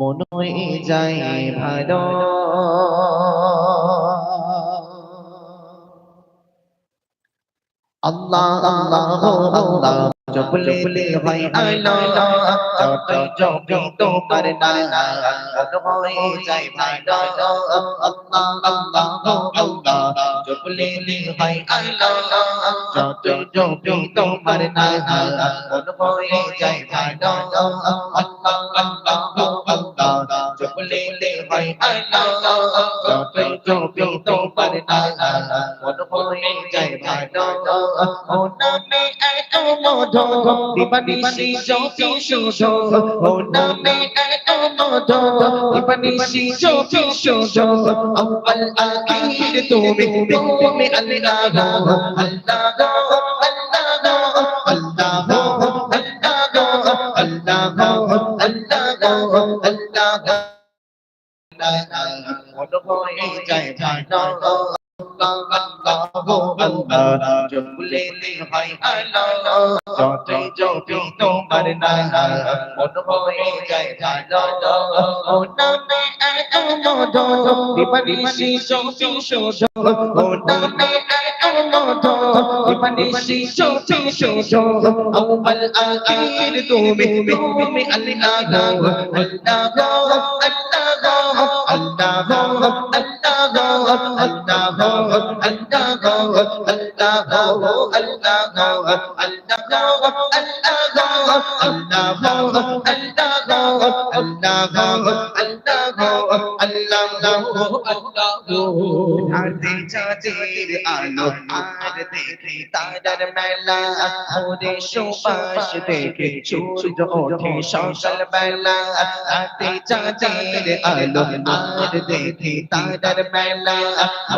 মন যায় ভালো। আল্লাহ আল্লাহ আল্লাহ জপলে হয় আলো। যত জপি তোমার নাম মন হয়ে যায় ভালো। আল্লাহ আল্লাহ আল্লাহ জপলে হয় আলো। যত জপি তোমার নাম হয়ে যায় ভালো। আল্লাহ আল্লাহ আল্লাহ জপলে হয় আলো যত জপি তোমার নাম মন হয়ে যায় ভালো ও নামে এত মধু দিবানিশি জ্যোতি শুধু ও নামে এত মধু দিবানিশি জ্যোতি শুধু আউয়াল আখির তুমি তুমি আল্লাহ আল্লাহ আল্লাহ আল্লাহ আল্লাহ আল্লাহ তোমার নানা মন হয়ে যায় তুমি তুমি আল্লাহ আল্লাহ আল্লাহ চাঁদের আলো আর দেখি তারার মেলা ওরে সুবাস দেখে সূর্য ওঠে সকাল বেলা। আরতে চাঁদের আলো আর দেখি তারার মেলা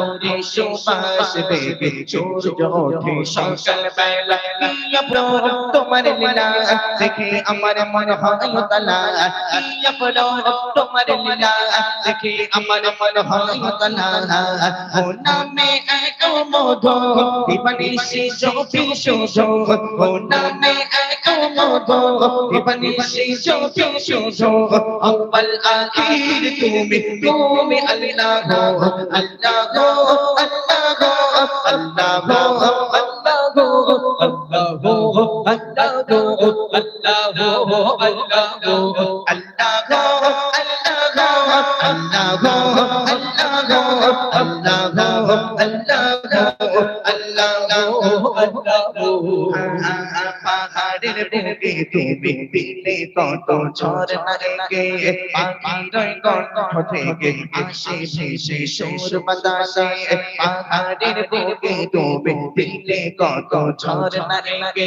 ওরে সুবাস দেখে সূর্য ওঠে সকাল বেলা। তোমার লীলা দেখে আমার মন হয় তালা তোমার লীলা দেখে আমার মন হয় তালা নামে এক মধু দিবানিশি জপি শুধু ও নামে এক মধু দিবানিশি জপি শুধু আউয়াল আখির তুমি তুমি আল্লাহ আল্লাহ আল্লাহ। a, a, a, চাঁদের বুকে তুমি দিলে কত গে পাখির কণ্ঠ থেকে আসে শেষে সুর বাতাসে। পাহাড়ের বুকে তুমি দিলে কত ঝরনাকে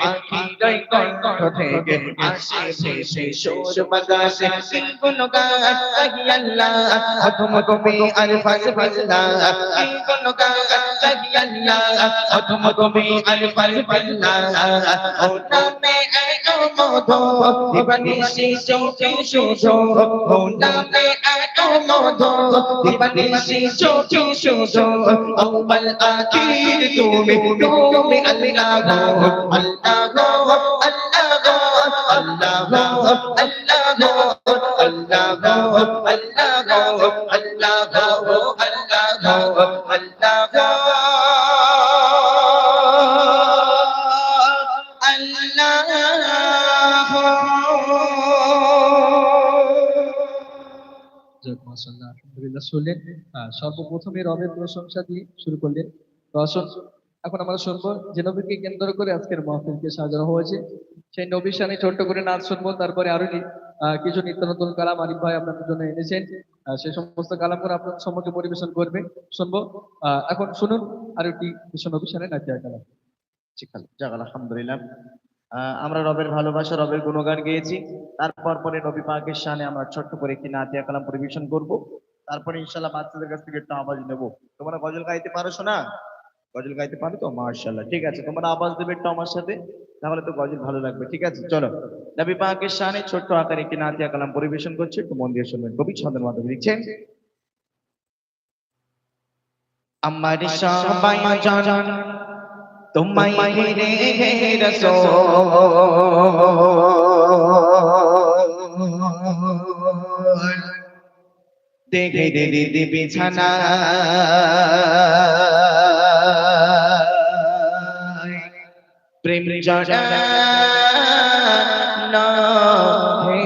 পাখির কণ্ঠ থেকে আসে শেষে সুর বাতাসে। গুলো গাছ আল্লাহ, অধম কবি আর ফাজ ফাজলা গুলো গাছ আল্লাহ, অধম কবি আর ফাজ ফাজলা নামে এক মধুর দিবানি শিশু শিশু ও নামে এক মধুর দিবানি শিশু শিশু ও বল আখির তুমি তুমি আল্লাহ আল্লাহ আল্লাহ শুনলেন। সর্বপ্রথমে রবের প্রশংসা দিয়ে শুরু করলেন। তো এখন আমরা শুনব যে নবীকে কেন্দ্র করে আজকের মাহফিলকে সাজানো হয়েছে। সেই নবীর সামনে ছোট্ট করে নাচ শুনব, তারপরে আরও কিছু নিত্য নতুন কালাম আরিফ ভাই আপনাদের জন্য এনেছেন। সেই সমস্ত কালামগুলো আপনাদের সম্মুখে পরিবেশন করবে। শুনব। এখন শুনুন, আর একটি বিশ্ব নবীর সামনে কালাম। যাক, আলহামদুলিল্লাহ। আমরা রবের ভালোবাসা, রবের গুণগান গেয়েছি। তারপর পরে নবী পাকের শানে আমরা ছোট্ট করে একটি নাতিয়া কালাম পরিবেশন করব। তারপরে ইনশাল্লাহ বাচ্চাদের কাছ থেকে একটু আওয়াজ নেব। তোমরা গজল গাইতে পারো শোনা গজল গাইতে পারো তো? মার্শাল্লাহ ঠিক আছে। তোমরা আওয়াজ দেবে একটু আমার সাথে, তাহলে তো গজল ভালো লাগবে, ঠিক আছে? চলো। নবী পাকের শানে ছোট্ট আকারে একটি নাতিয়া কালাম পরিবেশন করছে, একটু মন দিয়ে শুনবেন। কবি ছন্দের মাধ্যমে লিখছেন, আমার সবাই জানান তোমায় ঘিরে রসো দেখে দে দে দে বিছানা প্রেম জড়া না হে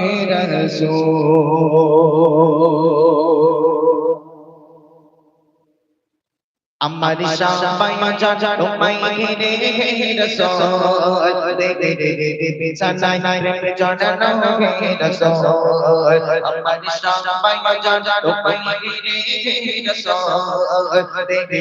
রসোল। আমার সবাই মজা তোমায় ঘিরে হে রসোল মজা দে দে দে দে দে বিছানায় প্রেম জড়ানো হে রসোল আমার সবাই বাজা তোমায় ঘিরে হে রসোল দে দে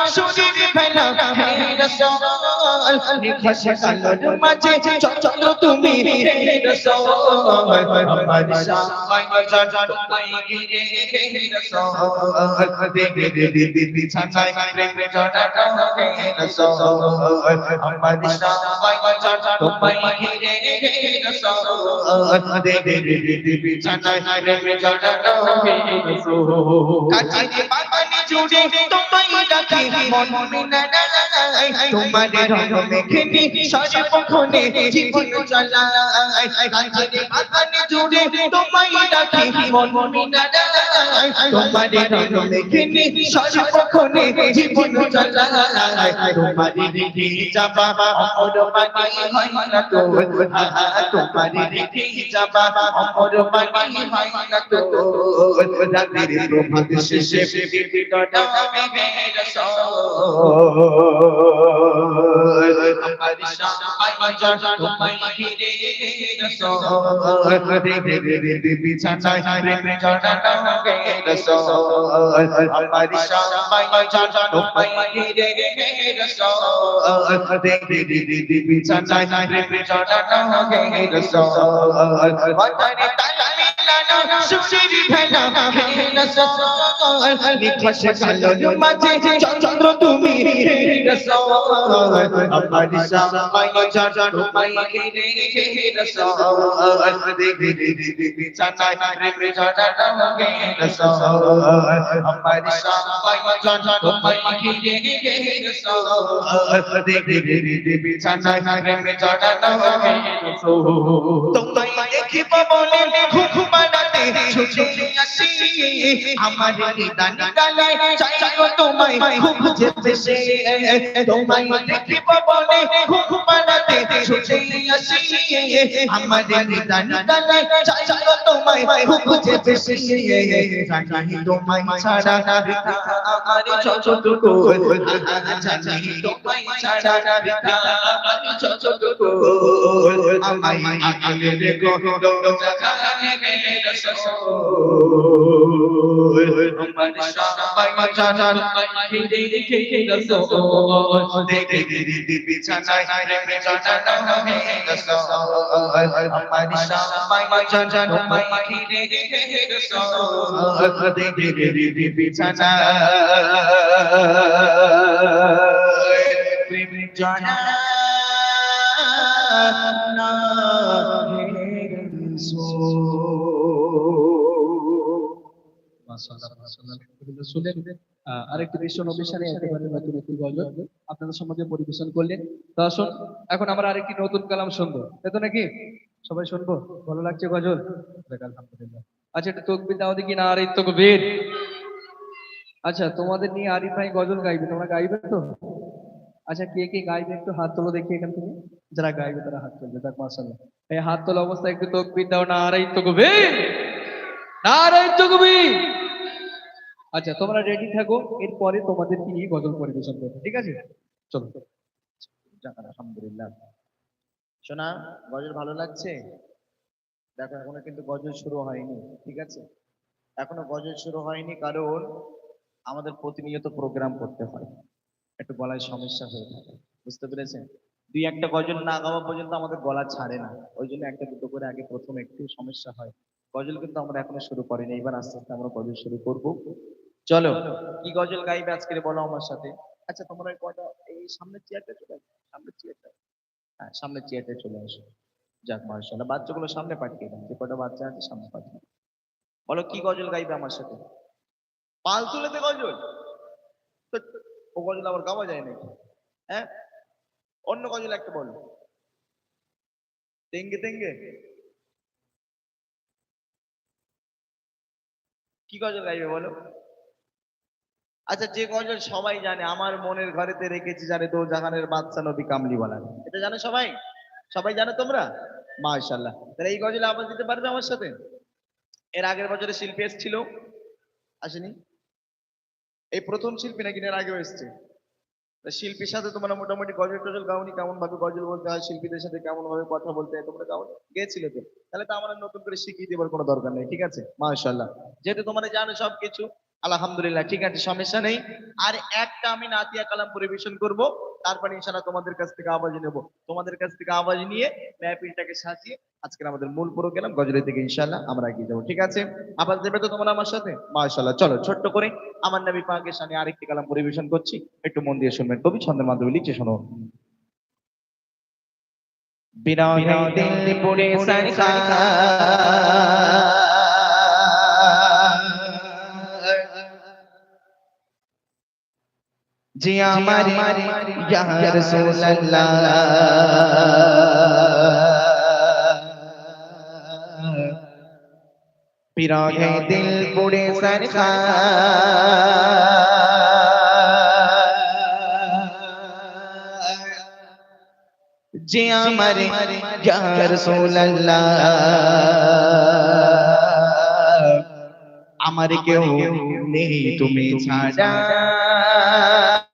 সুশীল ভেলা হে রসোল নিখাস কালোর মাঝে চন্দ্র তুমি হে রসোল আমার সবাই বাজা তোমায় ঘিরে হে রসোল দে দে দে দে দে বিছানায় প্রেম জড়ানো হে রসোল আমার সবাই বাজা তোমায় ঘিরে হে রসোল দে দে দে দে দে বিছানায় প্রেম জড়ানো হে রসোল কাছে বাবানি জুড়ে তোমায় ডাকি মন মিনা তোমার রঙ মেখে সর্বক্ষণে জীবন চালায় কাছে বাবানি জুড়ে তোমায় ডাকি মন মিনা তোমার রঙ মেখে সর্বক্ষণে জীবন চালায় তোমার দিদি যাবা অমর পানি হয় না তো তোমার দিদি যাবা অমর পানি হয় না তো রাতের প্রভাত শেষে বিপিনটা মেঘে রসোল আমার সবাই বাজার তোমায় ঘিরে রসোল দে দে দে দে দে বিছানায় প্রেম জড়ানো গে রসোল আমার সবাই বাজার তোমায় ঘিরে রসোল দে দে দে দে দে বিছানায় প্রেম জড়ানো গে রসোল ওয়াটারে তালালি লানা সুশীল ভেলা হে রসোল নিখাস কালোর মাঝে চন্দ্র তুমি আমার আমার সবাই বাজার তোমায় দেখিব বলে ঘুম বাড়াতে আসি। আমার নিদান গালায় চাই গো তোমায় খুব যেতে তোমায় দেখিব বলে ঘুম বাড়াতে ছুটে আসি। আমার নিদান গালায় চাই গো তোমায় খুব যেতে জানি তোমায় ছাড়া আমার ছোটটুকু জানি তোমায় ছাড়া আমার ছোটটুকু আমায় আগলে রেখো জাগানে রসোল আমার সবাই বাজার ঘিরে রেখে রসোল দেখে দিদি বিছানায় প্রেমে জানানো হে রসোল আমার সবাই বাজার ঘিরে রেখে রসোল দেখে দিদি বিছানায় প্রেমে জানানো হে আপনাদের সমাজে পরিবেশন করলেন তো এখন আমরা আরেকটি নতুন কালাম শুনব। তাই তো নাকি? সবাই শুনব? ভালো লাগছে গজল? আচ্ছা তকবির দাও দেখি না আরে তকবির। আচ্ছা তোমাদের নিয়ে আরিফ ভাই গজল গাইবে, তোমরা গাইবে তো? আচ্ছা কে কে গাইবে একটু হাত তোলো দেখি এখান থেকে। যারা গাইবে তারা হাত তুলবে, দেখ, মাশাআল্লাহ। এই হাত তোলা অবস্থায় একটু তকবির দাও না আরে তকবির। নারাই তকবীর। আচ্ছা তোমরা রেডি থাকো, এরপরে তোমাদেরকে নিয়ে গজল পরিবেশন করব, ঠিক আছে? চলো। আলহামদুলিল্লাহ। শোনা গজল ভালো লাগছে? দেখো, এখনও কিন্তু গজল শুরু হয়নি, ঠিক আছে? এখনও গজল শুরু হয়নি, কারণ আমাদের প্রতিনিয়ত প্রোগ্রাম করতে হয়। একটু গলায় সমস্যা হয়ে থাকে, বুঝতে পেরেছেন? দুই একটা গজল না গাওয়া পর্যন্ত আমাদের গলা ছাড়ে না, ওই জন্য একটা দুটো করে আগে প্রথম একটু সমস্যা হয়। গজল কিন্তু আমরা এখনও শুরু করিনি, এবার আস্তে আস্তে আমরা গজল শুরু করব। চলো। কি গজল গাইবে আজকে বলো আমার সাথে। আচ্ছা তোমরা কটা এই সামনের চেয়ারটা চলে আসো, সামনের চেয়ারটা হ্যাঁ সামনের চেয়ারটা চলে আসো। যাক মার্শাল্লাহ বাচ্চাগুলো সামনে পাঠিয়ে দাও, যে কটা বাচ্চা আছে সামনে পাঠিয়ে। বলো, কি গজল গাইবে আমার সাথে? পাল তুলেতে গজল ও গজল আবার গাওয়া যায় নাকি? হ্যাঁ? অন্য গজল একটা বলো। তেঙ্গে তেঙ্গে। কি গজল গাইবে বলো? আচ্ছা যে গজল সবাই জানে, আমার মনের ঘরেতে রেখেছি জানে দো জাহানের বাদশা নবী কামলি বলা এটা জানে সবাই? সবাই জানো তোমরা? মাশাল্লাহ তাহলে এই গজলে আওয়াজ দিতে পারবে আমার সাথে? এর আগের বছরে শিল্পী এসেছিল। আসেনি? এই প্রথম শিল্পী নাকি এর আগেও এসছে? শিল্পীর সাথে তোমরা মোটামুটি গজল টজল গাওনি? কেমন ভাবে গজল বলতে হয়? শিল্পীদের সাথে কেমন ভাবে কথা বলতে হয়? তোমরা গাও গেছিলে তো। তাহলে তো আমার নতুন করে শিখিয়ে দেবার কোনো দরকার নেই, ঠিক আছে? মাশাল্লাহ যেহেতু তোমরা জানো সবকিছু আলহামদুলিল্লাহ ঠিক আছে সমস্যা নেই। আর একটা আমি নাতিয়া কালাম পরিবেশন করব তারপরে ইনশাআল্লাহ তোমাদের কাছ থেকে আওয়াজ নেব। তোমাদের কাছ থেকে আওয়াজ নিয়ে ম্যাপিলটাকে সাজিয়ে আজকের আমাদের মূল প্রোগ্রাম গজলের থেকে ইনশাআল্লাহ আমরা এগিয়ে যাব ঠিক আছে? আবার দেবে তো তোমরা আমার সাথে? মাশাআল্লাহ চলো ছোট্ট করে আমার নবী পাকের সামনে আরেকটি কালাম পরিবেশন করছি। একটু মন দিয়ে শুনবেন কবি ছন্দের মাধ্যমে লিখছে শোনো। বিনয় দিল পুরে সরখা জি আমার ইয়া রাসূলুল্লাহ পিরাগে দিল পুরে সরখা জি আমার ইয়া রাসূলুল্লাহ আমার কেউ নেই তুমি ছাড়া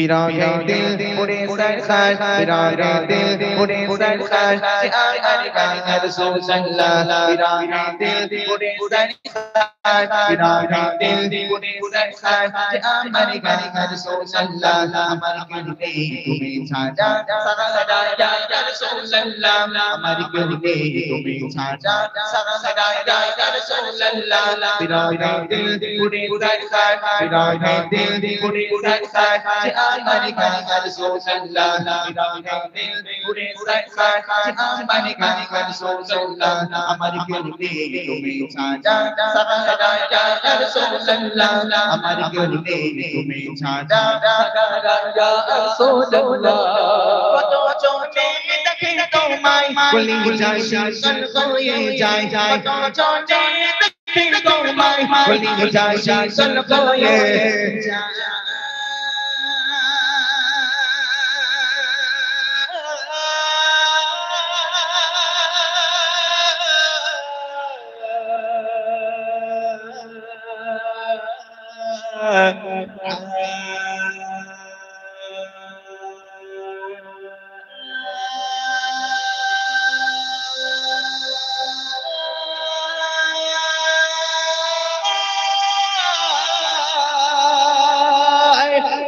পিরাগে দিল পুরে সরখার পিরাগে দিল পুরে সরখার আমার গায়ে রাসূলুল্লাহ পিরাগে দিল পুরে সরখার পিরাগে দিল পুরে সরখার আমার গায়ে রাসূলুল্লাহ আমার কাছে তুমি ছাড়া সারা ইয়া রাসূলুল্লাহ আমার কাছে তুমি ছাড়া সারা ইয়া রাসূলুল্লাহ পিরাগে দিল পুরে সরখার পিরাগে দিল পুরে সরখার আমার দিল পুরে সরখার আমার গায়ে রাসূলুল্লাহ আমার কাছে তুমি ছাড়া সারা ইয়া রাসূলুল্লাহ তুমি কত চোখে দেখে তোমায় বলি যায় শাসন হয়ে যায় যায় কত চোখে দেখে তোমায় বলি যায় শাসন হয়ে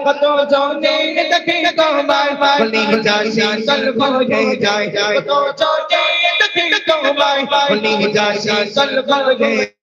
কত জনে দেখে তোমায় বলি যায় শীতল হয়ে যায় যায় কত জনে দেখে তোমায় বলি যায় শীতল হয়ে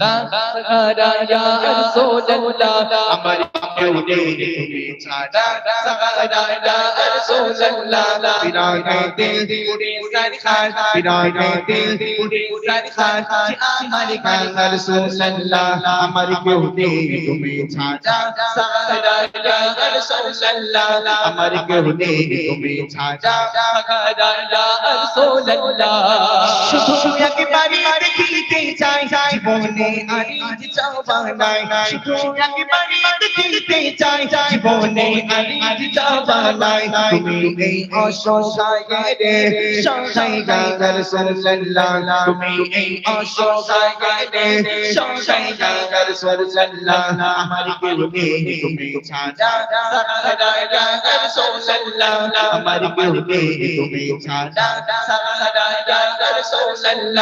দাও দাও দাও দাও দাও বলি গায় রাসূলুল্লাহ দাও দাও দাও দাও দাও বলি গায় রাসূলুল্লাহ আমার কাছে তুমি ছাড়া সারা ইয়া রাসূলুল্লাহ আমার কাছে তুমি ছাড়া সারা ইয়া রাসূলুল্লাহ বিরাগে দিল পুরে সরকার বিরাগে দিল পুরে সরকার আমার গায়ে রাসূলুল্লাহ বিরাগে দিল পুরে সরকার আমার গায়ে রাসূলুল্লাহ আমার কেউ নেই, তুমি ছাড়া সাহারা ইয়া রাসূলুল্লাহ আমার কেউ নেই, তুমি ছাড়া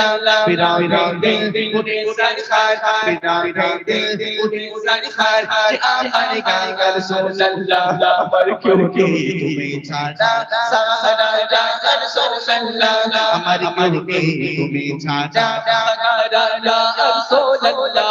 সাহারা ইয়া রাসূলুল্লাহ বিরাগাতে উড়ে সারখার বিরাগাতে উড়ে সারখার আমার কাঙ্গা রাসূলুল্লাহ আমার কেউ নেই তুমি ছাড়া সাহারা ইয়া রাসূলুল্লাহ আমার কেউ নেই তুমি ছাড়া সাহারা ইয়া রাসূলুল্লাহ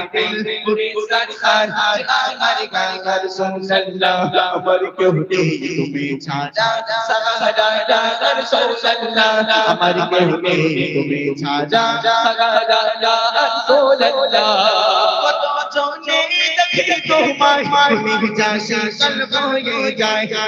এই অসহায় রে সহায় গাঙ্গার সাল্লাল্লাহ আমার কেউ নেই তুমি ছাড়া সাহারা গাঙ্গার সাল্লাল্লাহ আমার কেউ নেই তুমি ছাড়া সাহারা গাঙ্গার সাল্লাল্লাহ বিরাইতে উড়ে সারখার বিরাইতে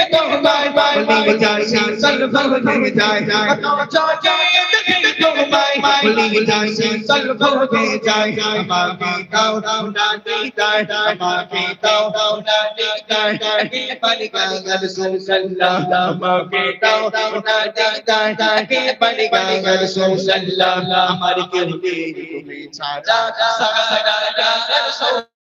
I don't bye, bye, bye, bye, bye, bye, bye, bye, bye, bye, bye, দেখি তোমায় ভুলি যাসি কলব হয়ে যায় আমাকে দাও না দিদার আমাকে দাও না দিদার কে পারি গাঙ্গার সুলসল্লাহ আমাকে দাও না দিদার কে পারি গাঙ্গার সুলসল্লাহ আমার নেই তুমি ছাড়া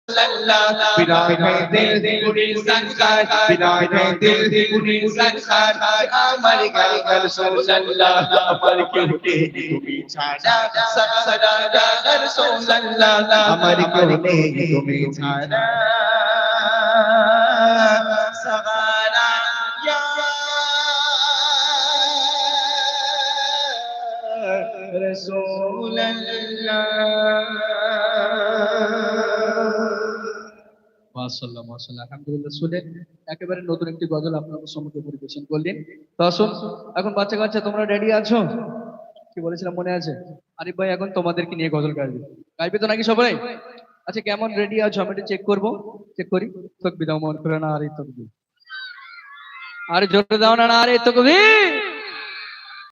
সাহারা গাঙ্গার সুলসল্লাহ বিরাইতে উড়ে সারখার বিরাইতে উড়ে সারখার আমার গাঙ্গার সুলসল্লাহ আমার কেউ নেই তুমি ছাড়া সাহারা গাঙ্গার সুলসল্লাহ আমার কেউ নেই তুমি ছাড়া সাহারা মাশাআল্লাহ মাশাআল্লাহ আলহামদুলিল্লাহ শুনে একেবারে নতুন একটি গজল আপনাদের সম্মুখে পরিবেশন করলেন। তো এখন বাচ্চা কাচ্চা, তোমরা রেডি আছো? কি বলেছিলাম, মনে আছে? আরিফ ভাই, এখন তোমাদেরকে নিয়ে গজল গাইবে। গাইবে তো নাকি সবাই? আচ্ছা কেমন রেডি আছো? আমি চেক করব। চেক করি। তকবি দাও মন করে না আরে তকবি আরে জোরে দাও না আরে তকবি